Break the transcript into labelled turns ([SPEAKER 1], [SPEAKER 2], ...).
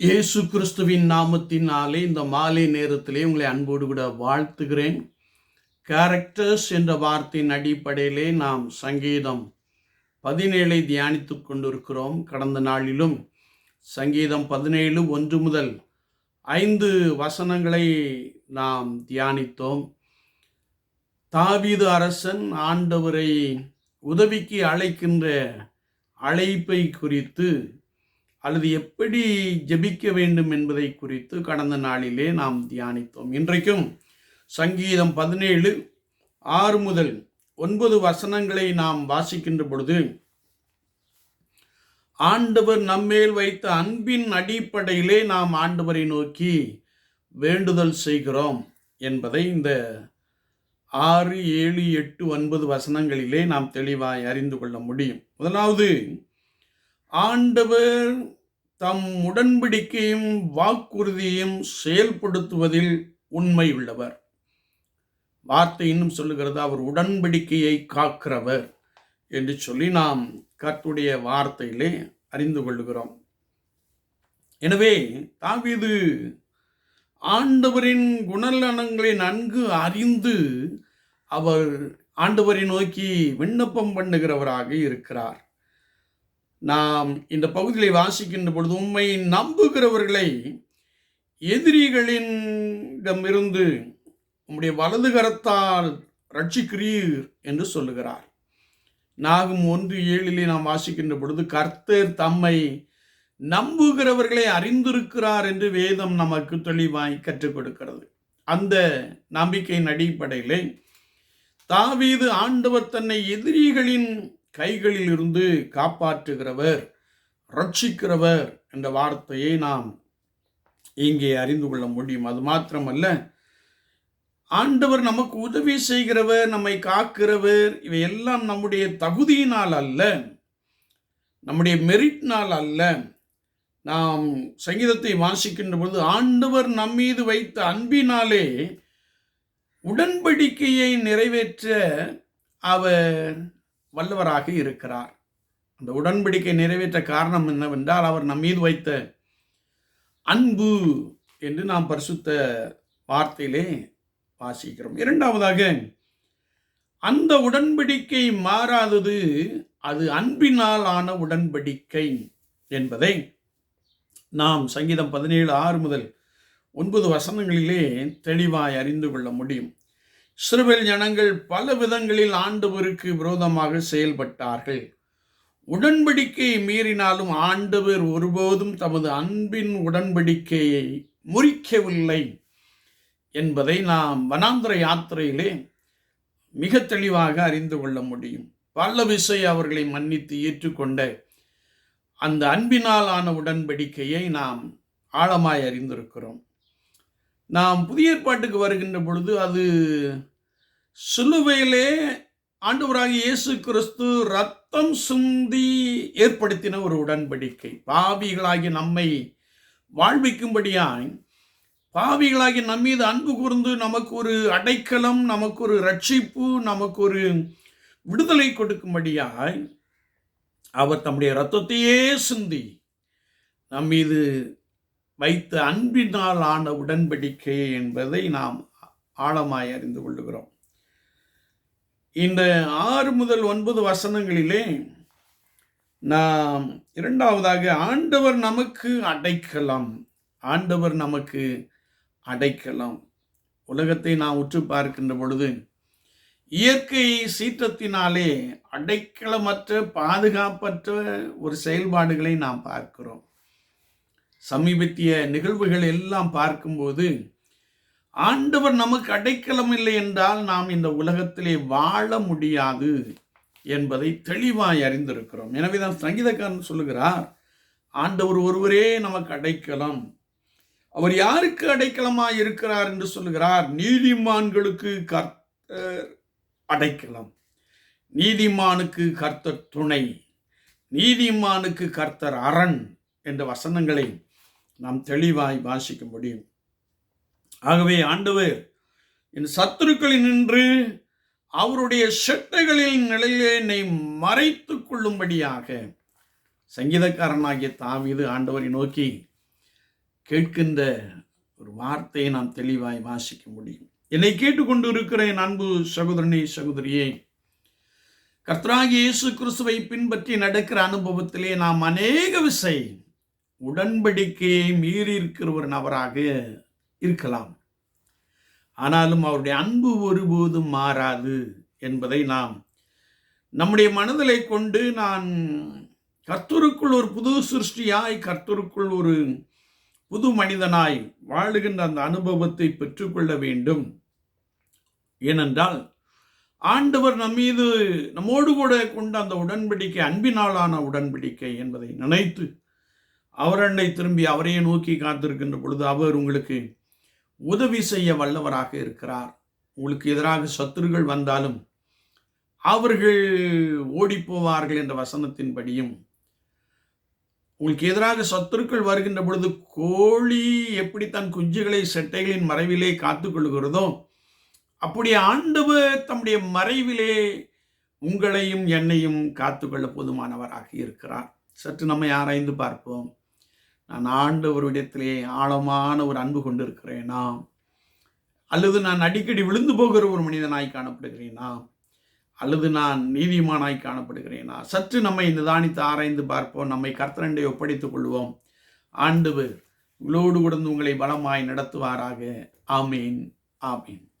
[SPEAKER 1] இயேசு கிறிஸ்துவின் நாமத்தினாலே இந்த மாலை நேரத்திலே உங்களை அன்போடு கூட வாழ்த்துகிறேன். கேரக்டர்ஸ் என்ற வார்த்தையின் அடிப்படையிலே நாம் சங்கீதம் பதினேழை தியானித்து கொண்டிருக்கிறோம். கடந்த நாளிலும் சங்கீதம் பதினேழு ஒன்று முதல் ஐந்து வசனங்களை நாம் தியானித்தோம். தாவீது அரசன் ஆண்டவரை உதவிக்கு அழைக்கின்ற அழைப்பை குறித்து அல்லது எப்படி ஜெபிக்க வேண்டும் என்பதை குறித்து கடந்த நாளிலே நாம் தியானித்தோம். இன்றைக்கும் சங்கீதம் பதினேழு ஆறு முதல் ஒன்பது வசனங்களை நாம் வாசிக்கின்ற பொழுது ஆண்டவர் நம்மேல் வைத்த அன்பின் அடிப்படையிலே நாம் ஆண்டவரை நோக்கி வேண்டுதல் செய்கிறோம் என்பதை இந்த ஆறு ஏழு எட்டு ஒன்பது வசனங்களிலே நாம் தெளிவாய் அறிந்து கொள்ள முடியும். முதலாவது ஆண்டவர் தம் உடன்படிக்கையும் வாக்குறுதியையும் செயல்படுத்துவதில் உண்மை உள்ளவர். வார்த்தை இன்னும் சொல்லுகிறது? அவர் உடன்படிக்கையை காக்கிறவர் என்று சொல்லி நாம் கர்த்துடைய வார்த்தையிலே அறிந்து கொள்கிறோம் எனவே தாவீது ஆண்டவரின் குணநலன்களை நன்கு அறிந்து அவர் ஆண்டவரை நோக்கி விண்ணப்பம் பண்ணுகிறவராக இருக்கிறார். நாம் இந்த பகுதியை வாசிக்கின்ற பொழுது உண்மை நம்புகிறவர்களை எதிரிகளிடமிருந்து உம்முடைய வலது கரத்தால் ரட்சிக்கிறீர் என்று சொல்லுகிறார். நாகும் ஒன்று ஏழிலே நாம் வாசிக்கின்ற பொழுது கர்த்தர் தம்மை நம்புகிறவர்களை அறிந்திருக்கிறார் என்று வேதம் நமக்கு தெளிவாய் கற்றுக் கொடுக்கிறது. அந்த நம்பிக்கையின் அடிப்படையிலே தாவீது ஆண்டவர் தன்னை எதிரிகளின் கைகளில் இருந்து காப்பாற்றுகிறவர் ரட்சிக்கிறவர் என்ற வார்த்தையை நாம் இங்கே அறிந்து கொள்ள முடியும். அது மாத்திரமல்ல ஆண்டவர் நமக்கு உதவி செய்கிறவர் நம்மை காக்கிறவர் இவையெல்லாம் நம்முடைய தகுதியினால் அல்ல நம்முடைய மெரிட்னால் அல்ல. நாம் சங்கீதத்தை வாசிக்கின்ற பொழுது ஆண்டவர் நம்மீது வைத்த அன்பினாலே உடன்படிக்கையை நிறைவேற்ற அவர் வல்லவராக இருக்கிறார். அந்த உடன்படிக்கை நிறைவேற்ற காரணம் என்னவென்றால் அவர் நம் மீது வைத்த அன்பு என்று நாம் பரிசுத்த வார்த்தையிலே வாசிக்கிறோம். இரண்டாவதாக அந்த உடன்படிக்கை மாறாதது அது அன்பினால் ஆன உடன்படிக்கை என்பதை நாம் சங்கீதம் பதினேழு ஆறு முதல் ஒன்பது வசனங்களிலே தெளிவாய் அறிந்து கொள்ள முடியும். சிறுவேல் ஜனங்கள் பல விதங்களில் ஆண்டவருக்கு விரோதமாக செயல்பட்டார்கள். உடன்படிக்கையை மீறினாலும் ஆண்டவர் ஒருபோதும் தமது அன்பின் உடன்படிக்கையை முறிக்கவில்லை என்பதை நாம் வனாந்திர யாத்திரையிலே மிக தெளிவாக அறிந்து கொள்ள முடியும். பல விசை அவர்களை மன்னித்து ஏற்றுக்கொண்ட அந்த அன்பினால் ஆன உடன்படிக்கையை நாம் ஆழமாய் அறிந்திருக்கிறோம். நாம் புதிய ஏற்பாட்டுக்கு வருகின்ற பொழுது அது சிலுவையிலே ஆண்டவராகிய இயேசு கிறிஸ்து ரத்தம் சுந்தி ஏற்படுத்தின ஒரு உடன்படிக்கை. பாவிகளாகி நம்மை வாழ்விக்கும்படியாய் பாவிகளாகி நம் மீது அன்பு கூர்ந்து நமக்கு ஒரு அடைக்கலம் நமக்கு ஒரு ரட்சிப்பு நமக்கு ஒரு விடுதலை கொடுக்கும்படியாய் அவர் தம்முடைய ரத்தத்தையே சிந்தி நம் மீது வைத்த அன்பினால் ஆன உடன்படிக்கை என்பதை நாம் ஆழமாய் அறிந்து கொள்ளுகிறோம். இந்த ஆறு முதல் ஒன்பது வசனங்களிலே நாம் இரண்டாவதாக ஆண்டவர் நமக்கு அடைக்கலாம் ஆண்டவர் நமக்கு அடைக்கலாம். உலகத்தை நாம் உற்று பார்க்கின்ற பொழுது இயற்கை சீற்றத்தினாலே அடைக்கலமற்ற பாதுகாப்பற்ற ஒரு செயல்பாடுகளை நாம் பார்க்கிறோம். சமீபத்திய நிகழ்வுகள் எல்லாம் பார்க்கும்போது ஆண்டவர் நமக்கு அடைக்கலம் இல்லை என்றால் நாம் இந்த உலகத்திலே வாழ முடியாது என்பதை தெளிவாய் அறிந்திருக்கிறோம். எனவே தான் சங்கீதக்காரன் சொல்லுகிறார் ஆண்டவர் ஒருவரே நமக்கு அடைக்கலம். அவர் யாருக்கு அடைக்கலமாக இருக்கிறார் என்று சொல்லுகிறார்? நீதிமான்களுக்கு கர்த்தர் அடைக்கலம். நீதிமானுக்கு கர்த்தர் துணை. நீதிமானுக்கு கர்த்தர் அரண் என்ற வசனங்களை நாம் தெளிவாய் வாசிக்க முடியும். ஆகவே ஆண்டவர் என் சத்துருக்களில் நின்று அவருடைய செட்டைகளில் நிலையிலே என்னை மறைத்து கொள்ளும்படியாக. சங்கீதக்காரனாகிய தாவிது ஆண்டவரை நோக்கி கேட்கின்ற ஒரு வார்த்தையை நாம் தெளிவாய் வாசிக்க முடியும். என்னை கேட்டுக்கொண்டு இருக்கிற என் அன்பு சகோதரனே சகோதரியே. கர்த்தராகி இயேசு கிறிஸ்துவை பின்பற்றி நடக்கிற அனுபவத்திலே நாம் அநேக விசை உடன்படிக்கையை மீறி இருக்கிற ஒரு நபராக இருக்கலாம். ஆனாலும் அவருடைய அன்பு ஒருபோதும் மாறாது என்பதை நாம் நம்முடைய மனதிலை கொண்டு நான் கர்த்தருக்குள் ஒரு புது சிருஷ்டியாய் கர்த்தருக்குள் ஒரு புது மனிதனாய் வாழுகின்ற அந்த அனுபவத்தை பெற்றுக்கொள்ள வேண்டும். ஏனென்றால் ஆண்டவர் நம் மீது நம்மோடு கூட கொண்ட அந்த உடன்படிக்கை அன்பினாலான உடன்படிக்கை என்பதை நினைத்து அவரண்டை திரும்பி அவரையே நோக்கி காத்திருக்கின்ற பொழுது அவர் உங்களுக்கு உதவி செய்ய வல்லவராக இருக்கிறார். உங்களுக்கு எதிராக சத்துருகள் வந்தாலும் அவர்கள் ஓடிப்போவார்கள் என்ற வசனத்தின்படியும் உங்களுக்கு எதிராக சத்துருக்கள் வருகின்ற பொழுது கோழி எப்படி தன் குஞ்சுகளை செட்டைகளின் மறைவிலே காத்துக்கொள்கிறதோ அப்படி ஆண்டவர் தம்முடைய மறைவிலே உங்களையும் என்னையும் காத்துக்கொள்ள போதுமானவராக இருக்கிறார். சற்று நம்மை ஆராய்ந்து பார்ப்போம். நான் ஆண்டவரிடத்திலே ஆழமான ஒரு அன்பு கொண்டிருக்கிறேனா? அல்லது நான் அடிக்கடி விழுந்து போகிற ஒரு மனிதனாய் காணப்படுகிறேனா? அல்லது நான் நீதிமானாய் காணப்படுகிறேனா? சற்று நம்மை நிதானித்து ஆராய்ந்து பார்ப்போம். நம்மை கர்த்தரண்டை ஒப்படைத்துக் கொள்வோம். ஆண்டவர் உங்களோடு கூட உங்களை பலமாய் நடத்துவாராக. ஆமீன். ஆமீன்.